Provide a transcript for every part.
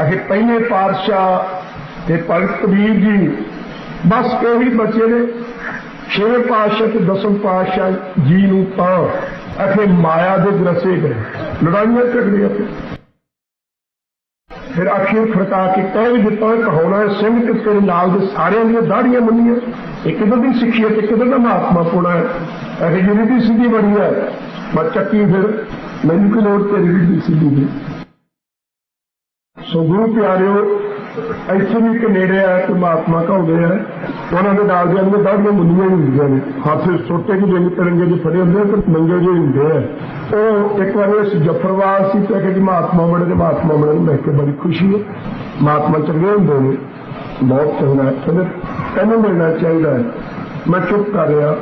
ਅਖੇ ਪਹਿਲੇ ਪਾਤਸ਼ਾਹ ਤੇ ਭਗਤ ਕਬੀਰ ਜੀ, ਬਸ ਇਹੀ ਬਚੇ ਨੇ। ਛੇਵੇਂ ਪਾਤਸ਼ਾਹ ਤੇ ਦਸਮ ਪਾਤਸ਼ਾਹ ਜੀ ਨੂੰ ਤਾਂ ਅਖੇ ਮਾਇਆ ਦੇ ਗਰਸੇ ਗਏ। ਲੜਾਈਆਂ ਝਗੜੀਆਂ ਤੇ। ਫਿਰ ਆਖਿਰ ਖੜਕਾ ਕੇ ਕਹਿ ਵੀ ਦਿੱਤਾ ਕਹਾਉਣਾ ਸਿੰਘ ਤੇ ਤੇਰੇ ਨਾਲ ਦੇ ਸਾਰਿਆਂ ਦੀਆਂ ਦਾੜੀਆਂ ਮੰਨੀਆਂ। ਇਹ ਕਿੱਧਰ ਦੀ ਸਿੱਖੀ ਹੈ ਤੇ ਕਿੱਧਰ ਦਾ ਮਹਾਤਮਾ ਪੁਣਾ ਹੈ? ਇਹ ਜਿਹੜੀ ਦੀ ਸਿੱਧੀ ਬਣੀ ਹੈ। ਮੈਂ ਚੱਕੀ ਫਿਰ, ਮੈਨੂੰ ਕੀ ਲੋੜ ਤੇਰੀ ਦੀ ਸਿੱਧੀ ਦੀ? ਸੋ ਗੁਰੂ ਪਿਆਰਿਓ, ਇੱਥੇ ਵੀ ਇੱਕ ਨੇੜੇ ਆ ਕਿ ਮਹਾਤਮਾ ਕਹਾਉਂਦੇ ਆ। ਉਹਨਾਂ ਦੇ ਨਾਲ ਦੀਆਂ ਦੀਆਂ ਦਾੜੀਆਂ ਮੁੰਨੀਆਂ ਹੀ ਹੁੰਦੀਆਂ ਨੇ। ਹੱਥ ਛੋਟੇ ਜਿਹੇ ਜਿੰਨੇ ਤਿਰੰਗੇ ਜਿਹੇ ਫੜੇ ਹੁੰਦੇ ਆ, ਤੇ ਨੰਗੇ ਜਿਹੇ ਹੁੰਦੇ ਆ। ਉਹ ਇੱਕ ਵਾਰੀ ਇਸ ਜਫਰਵਾਲ ਸੀ, ਤੇ ਕਿ ਮਹਾਤਮਾ ਬਣੇ ਤੇ ਮਹਾਤਮਾ ਬਣੇ ਨੂੰ ਦੇਖ ਕੇ ਬੜੀ ਖੁਸ਼ੀ ਹੈ। ਮਹਾਤਮਾ ਚੰਗੇ ਹੁੰਦੇ ਨੇ। ਬਹੁਤ ਚੰਗਾ ਹੈ। ਕਹਿੰਦੇ, ਤੈਨੂੰ ਮਿਲਣਾ ਚਾਹੀਦਾ ਹੈ। ਮੈਂ ਚੁੱਪ ਕਰ ਰਿਹਾ।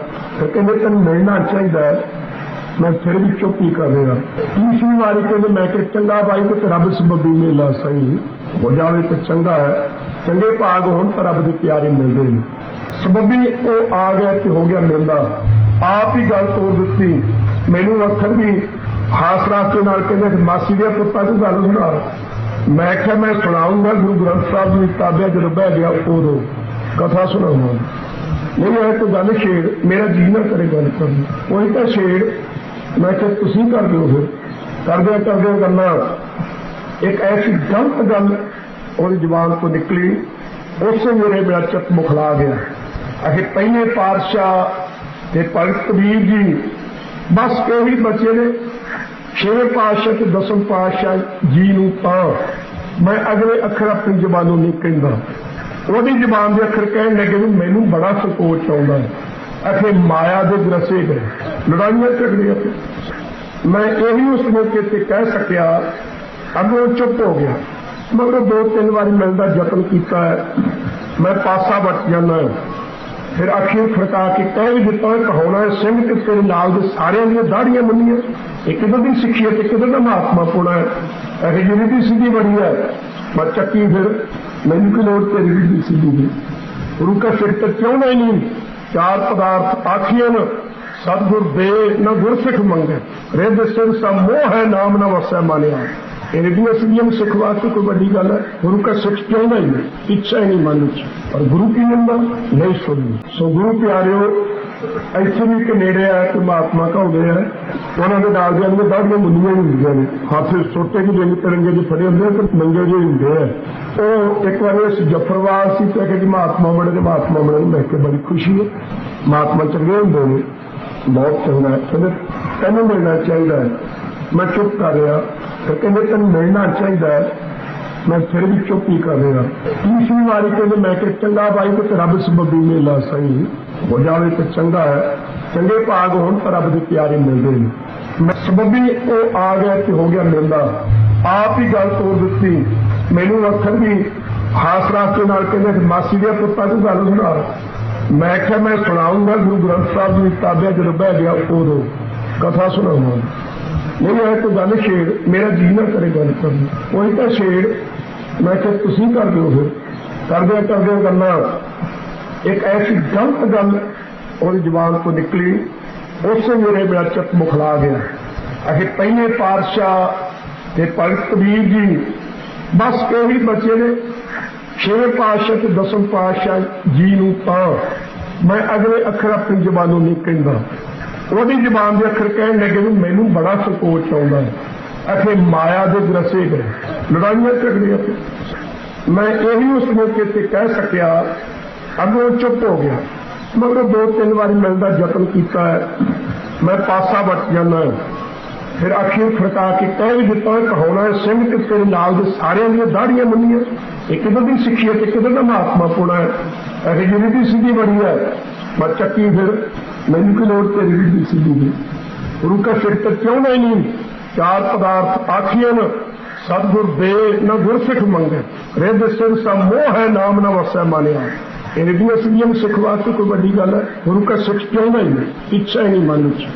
ਤੇ ਕਹਿੰਦੇ, ਤੈਨੂੰ ਮਿਲਣਾ ਚਾਹੀਦਾ ਹੈ। ਮੈਂ ਫਿਰ ਵੀ ਚੁੱਪ ਹੀ ਕਰ ਰਿਹਾ। ਤੀਸਰੀ ਵਾਰੀ ਕਹਿੰਦੇ ਮੈਂ ਕਿ ਚੰਗਾ ਭਾਈ ਤੇ ਰੱਬ ਸਬਬੀ ਮੇਲਾ ਸਹੀ। ਹੋ ਜਾਵੇ ਤੇ ਚੰਗਾ ਹੈ। ਚੰਗੇ ਭਾਗ ਹੋਣ ਤਾਂ ਰੱਬ ਦੇ ਪਿਆਰੇ ਮਿਲਦੇ ਨੇ। ਸਬਬੀ ਉਹ ਆ ਗਿਆ ਤੇ ਹੋ ਗਿਆ ਮਿਲਦਾ ਆਪ ਹੀ ਗੱਲ ਤੋੜ ਦਿੱਤੀ। ਮੈਨੂੰ ਅੱਖਰ ਵੀ ਹਾਸ ਰਾਸਤੇ ਨਾਲ ਕਹਿੰਦੇ ਮਾਸੀ ਦੇ ਪੁੱਤਾਂ ਦੀ ਗੱਲ ਸੁਣਾ। ਮੈਂ ਕਿਹਾ, ਮੈਂ ਸੁਣਾਉਂਗਾ, ਗੁਰੂ ਗ੍ਰੰਥ ਸਾਹਿਬ ਦੀ ਕਿਤਾਬੇ ਜਦੋਂ ਬਹਿ ਗਿਆ ਉਦੋਂ। ਕਥਾ ਸੁਣਾਉਂਗਾ। ਨਹੀਂ, ਇਹ ਤਾਂ ਗੱਲ ਛੇੜ। ਮੇਰਾ ਜੀ ਨਾ ਕਰੇ ਗੱਲ ਕਰਨ ਉਹੀ ਤਾਂ ਛੇੜ ਮੈਂ ਕਿਹਾ, ਤੁਸੀਂ ਕਰ ਦਿਓ ਫਿਰ। ਕਰਦੇ ਕਰਦੇ ਗੱਲਾਂ। ਇੱਕ ਐਸੀ ਗਲਤ ਗੱਲ ਉਹਦੀ ਜ਼ੁਬਾਨ ਤੋਂ ਨਿਕਲੀ। ਉਸੇ ਮੇਰੇ ਮੇਰਾ ਚੱਕ ਮੁਖਲਾ ਗਿਆ। ਅਖੇ ਪਹਿਲੇ ਪਾਤਸ਼ਾਹ ਤੇ ਭਗਤ ਕਬੀਰ ਜੀ, ਬਸ ਇਹੀ ਬੱਚੇ ਨੇ। ਛੇਵੇਂ ਪਾਤਸ਼ਾਹ ਤੇ ਦਸਮ ਪਾਤਸ਼ਾਹ ਜੀ ਨੂੰ ਤਾਂ ਮੈਂ ਅਗਲੇ ਅੱਖਰ ਆਪਣੀ ਜ਼ੁਬਾਨੋਂ ਨਹੀਂ ਕਹਿੰਦਾ। ਉਹਦੀ ਜਬਾਨ ਦੇ ਅੱਖਰ ਕਹਿਣ ਲੱਗੇ ਮੈਨੂੰ ਬੜਾ ਸੰਕੋਚ ਆਉਂਦਾ ਹੈ। ਅਖੇ ਮਾਇਆ ਦੇ ਗਰਸੇ ਗਏ ਲੜਾਈਆਂ ਝਗੜੀਆਂ ਤੇ ਮੈਂ ਇਹੀ ਉਸ ਮੌਕੇ ਤੇ ਕਹਿ ਸਕਿਆ ਅੱਗੋਂ ਚੁੱਪ ਹੋ ਗਿਆ ਮਗਰ ਦੋ ਤਿੰਨ ਵਾਰੀ ਮਿਲਣ ਦਾ ਯਤਨ ਕੀਤਾ ਹੈ ਮੈਂ ਪਾਸਾ ਵਟ ਜਾਂਦਾ ਫਿਰ ਅਖੀਰ ਖੜਕਾ ਕੇ ਕਹਿ ਵੀ ਦਿੱਤਾ ਕਹਾਉਣਾ ਹੈ ਸਿੰਘ ਤੇ ਤੇਰੇ ਨਾਲ ਦੇ ਸਾਰਿਆਂ ਦੀਆਂ ਦਾੜੀਆਂ ਮੰਨੀਆਂ ਇਹ ਕਿੱਧਰ ਦੀ ਸਿੱਖੀ ਹੈ ਤੇ ਕਿੱਧਰ ਦਾ ਮਹਾਤਮਾ ਪੁਣਾ ਹੈ ਇਹ ਜਿਹੜੀ ਦੀ ਸਿੱਧੀ ਬੜੀ ਹੈ ਮੈਂ ਚੱਕੀ ਫਿਰ ਮੈਨੂੰ ਕੀ ਲੋੜ ਤੇਰੀ ਦੀ ਸਿੱਧੀ ਦੀ ਗੁਰੂ ਕਾ ਸਿਰ ਤੇ ਕਿਉਂ ਨਹੀਂ ਚਾਰ ਪਦਾਰਥ ਆਖੀਆਂ ਨ, ਸਤਿਗੁਰ ਦੇ ਨਾ ਗੁਰਸਿੱਖ ਮੰਗੇ। ਰਿੱਧ ਸਿਰ ਸਭ ਮੋਹ ਹੈ, ਨਾਮ ਨਾ ਵਸੈ ਮਾਨਿਆ। ਇਹ ਜਿਹੜੀਆਂ ਸਿੱਖ ਵਾਸਤੇ ਕੋਈ ਵੱਡੀ ਗੱਲ ਹੈ, ਗੁਰੂ ਕਾ ਸਿੱਖ ਚਾਹੁੰਦਾ ਹੀ ਨਹੀਂ? ਇੱਛਾ ਹੀ ਨਹੀਂ ਮਨ ਵਿੱਚ। ਪਰ ਗੁਰੂ ਕੀ ਨਿੰਦਾ ਨਹੀਂ ਸੁਣਨੀ। ਸੋ ਗੁਰੂ ਪਿਆਰਿਓ ਇੱਥੇ ਵੀ ਇੱਕ ਨੇੜੇ ਆ ਤੇ ਮਹਾਤਮਾ ਘਾਉਂਦੇ ਆ। ਉਹਨਾਂ ਦੇ ਨਾਲ ਦੀਆਂ ਦੀਆਂ ਦਾੜੀਆਂ ਮੁੰਨੀਆਂ ਹੁੰਦੀਆਂ ਨੇ। ਹੱਥ ਛੋਟੇ ਵੀ ਜਿੰਨੇ ਤਿਰੰਗੇ ਜਿਹੇ ਫੜੇ ਹੁੰਦੇ ਆ ਤੇ ਨੰਗੇ ਜਿਹੇ ਹੁੰਦੇ ਆ। ਉਹ ਇੱਕ ਵਾਰੀ ਇਸ ਜਫਰਵਾਲ ਸੀ ਤੇ ਕਿ ਮਹਾਤਮਾ ਬਣੇ ਤੇ ਮਹਾਤਮਾ ਬਣੇ ਨੂੰ ਦੇਖ ਬੜੀ ਖੁਸ਼ੀ ਹੈ। ਮਹਾਤਮਾ ਚੰਗੇ ਹੁੰਦੇ ਨੇ। ਬਹੁਤ ਚੰਗਾ ਕਹਿੰਦੇ, ਤੈਨੂੰ ਮਿਲਣਾ ਚਾਹੀਦਾ ਹੈ। ਮੈਂ ਚੁੱਪ ਕਰ ਰਿਹਾ। ਤੇ ਕਹਿੰਦੇ, ਤੈਨੂੰ ਮਿਲਣਾ ਚਾਹੀਦਾ ਹੈ। ਮੈਂ ਫਿਰ ਵੀ ਚੁੱਪ ਹੀ ਕਰ ਰਿਹਾ। ਤੀਸਰੀ ਵਾਰੀ ਕਹਿੰਦੇ, ਮੈਂ ਕਿ ਚੰਗਾ ਬਾਈ ਤੇ ਰੱਬ ਸਬਬੀ ਮੇਲਾ ਸਹੀ ਹੋ ਜਾਵੇ ਤੇ ਚੰਗਾ ਹੈ, ਚੰਗੇ ਭਾਗ ਹੋਣ ਤਾਂ ਰੱਬ ਦੇ ਪਿਆਰੇ ਮਿਲਦੇ ਨੇ ਮੈਂ ਸਬਬੀ ਉਹ ਆ ਗਿਆ ਤੇ ਹੋ ਗਿਆ ਮਿਲਦਾ। ਆਪ ਹੀ ਗੱਲ ਤੋੜ ਦਿੱਤੀ। ਮੈਨੂੰ ਅੱਖਰ ਵੀ ਹਾਸ ਰਾਸਤੇ ਨਾਲ ਕਹਿੰਦੇ ਮਾਸੀ ਦੇ ਪੁੱਤਾਂ ਦੀ ਗੱਲ ਸੁਣਾ। ਮੈਂ ਕਿਹਾ, ਮੈਂ ਸੁਣਾਉਂਗਾ ਗੁਰੂ ਗ੍ਰੰਥ ਸਾਹਿਬ ਦੀ ਕਿਤਾਬੇ ਜਦੋਂ ਬਹਿ ਗਿਆ ਉਦੋਂ। ਕਥਾ ਸੁਣਾਉਂਗਾ। ਨਹੀਂ, ਇਹ ਤਾਂ ਗੱਲ ਛੇੜ, ਮੇਰਾ ਜੀ ਨਾ ਕਰੇ ਗੱਲ ਕਰਨ। ਉਹੀ ਤਾਂ ਛੇੜ। ਮੈਂ ਕਿਹਾ, ਤੁਸੀਂ ਕਰ ਦਿਓ ਫਿਰ। ਕਰਦੇ ਕਰਦੇ ਗੱਲਾਂ। ਇੱਕ ਐਸੀ ਗਲਤ ਗੱਲ ਉਹਦੀ ਜ਼ੁਬਾਨ ਤੋਂ ਨਿਕਲੀ, ਉਸੇ ਮੇਰੇ ਮੇਰਾ ਚਿੱਤ ਮੁਖਲਾ ਗਿਆ। ਅਖੇ ਪਹਿਲੇ ਪਾਤਸ਼ਾਹ ਤੇ ਭਗਤ ਕਬੀਰ ਜੀ, ਬਸ ਇਹੀ ਬਚੇ ਨੇ। ਛੇਵੇਂ ਪਾਤਸ਼ਾਹ ਤੇ ਦਸਮ ਪਾਤਸ਼ਾਹ ਜੀ ਨੂੰ ਤਾਂ ਮੈਂ ਅਗਲੇ ਅੱਖਰ ਆਪਣੀ ਜ਼ੁਬਾਨੋਂ ਨਹੀਂ ਕਹਿੰਦਾ। ਉਹਦੀ ਜਬਾਨ ਦੇ ਅੱਖਰ ਕਹਿਣ ਲੱਗੇ ਵੀ ਮੈਨੂੰ ਬੜਾ ਸੰਕੋਚ ਆਉਂਦਾ ਹੈ। ਅਖੇ ਮਾਇਆ ਦੇ ਗਰਸੇ ਗਏ ਲੜਾਈਆਂ ਝਗੜੀਆਂ ਮੈਂ ਇਹੀ ਉਸ ਮੌਕੇ ਤੇ ਕਹਿ ਸਕਿਆ ਅੱਗੋਂ ਚੁੱਪ ਹੋ ਗਿਆ। ਮਗਰ ਦੋ ਤਿੰਨ ਵਾਰੀ ਮਿਲਣ ਦਾ ਯਤਨ ਕੀਤਾ। ਹੈ ਮੈਂ ਪਾਸਾ ਵਟ ਜਾਂਦਾ। ਫਿਰ ਅਖੀਰ ਖੜਕਾ ਕੇ ਕਹਿ ਵੀ ਦਿੱਤਾ ਕਹਾਉਣਾ ਸਿੰਘ ਤੇ ਤੇਰੇ ਨਾਲ ਦੇ ਸਾਰਿਆਂ ਦੀਆਂ ਦਾੜੀਆਂ ਮੰਨੀਆਂ। ਇਹ ਕਿੱਧਰ ਦੀ ਸਿੱਖੀ ਹੈ ਤੇ ਕਿੱਧਰ ਦਾ ਮਹਾਤਮਾ ਪੁਣਾ ਹੈ। ਇਹ ਜਿਹੜੀ ਦੀ ਸਿੱਧੀ ਬੜੀ ਹੈ। ਮੈਂ ਚੱਕੀ ਫਿਰ, ਮੈਨੂੰ ਕਿ ਲੋੜ ਤੇਰੀ ਦੀ ਸਿੱਧੀ ਦੀ? ਗੁਰੂ ਕਾ ਸਿਰ ਤੇ ਕਿਉਂ ਨਹੀਂ? ਚਾਰ ਪਦਾਰਥ ਆਖੀਆਂ ਨ। ਸਤਿਗੁਰ ਦੇ ਨਾ ਗੁਰਸਿੱਖ ਮੰਗੇ। ਰਿੱਧ ਸਿਰ ਸਭ ਮੋਹ ਹੈ, ਨਾਮ ਨਾ ਵਸੈ ਮਾਨਿਆ। ਇਹ ਜਿਹੜੀਆਂ ਸਿੱਧੀਆਂ ਨੂੰ ਸਿੱਖ ਵਾਸਤੇ ਕੋਈ ਵੱਡੀ ਗੱਲ ਹੈ ਗੁਰੂ ਕਾ ਸਿੱਖ ਚਾਹੁੰਦਾ ਹੀ ਨਹੀਂ ਇੱਛਾ ਹੀ ਨਹੀਂ ਮਨ ਵਿੱਚ